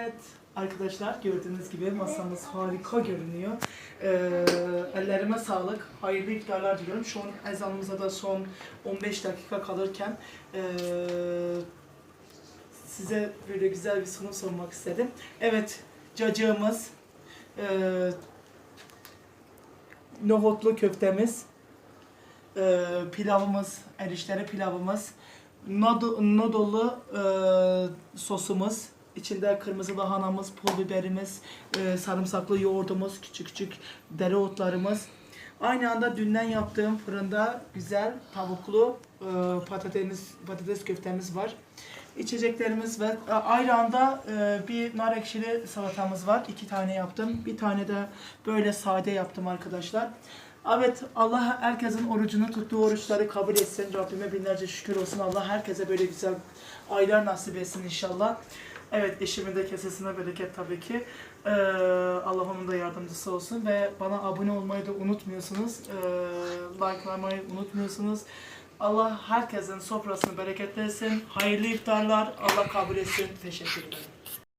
Evet arkadaşlar gördüğünüz gibi masamız harika görünüyor. Ee, ellerime sağlık. Hayırlı iftarlar diliyorum. Şu an ezanımıza da son 15 dakika kalırken ee, size böyle güzel bir sunum sunmak istedim. Evet cacığımız, ee, nohutlu köftemiz, ee, pilavımız, erişteli pilavımız, nodu- nodulu ee, sosumuz, içinde kırmızı lahanamız, pul biberimiz, ee, sarımsaklı yoğurdumuz, küçük küçük dereotlarımız. Aynı anda dünden yaptığım fırında güzel tavuklu ee, patates patates köftemiz var. İçeceklerimiz ve e, aynı anda e, bir nar ekşili salatamız var. İki tane yaptım. Bir tane de böyle sade yaptım arkadaşlar. Evet Allah herkesin orucunu tuttuğu oruçları kabul etsin. Rabbime binlerce şükür olsun. Allah herkese böyle güzel aylar nasip etsin inşallah. Evet eşimin de kesesine bereket tabii ki. Ee, Allah onun da yardımcısı olsun ve bana abone olmayı da unutmuyorsunuz. Ee, likelamayı unutmuyorsunuz. Allah herkesin sofrasını bereketlesin. Hayırlı iftarlar. Allah kabul etsin. Teşekkür ederim.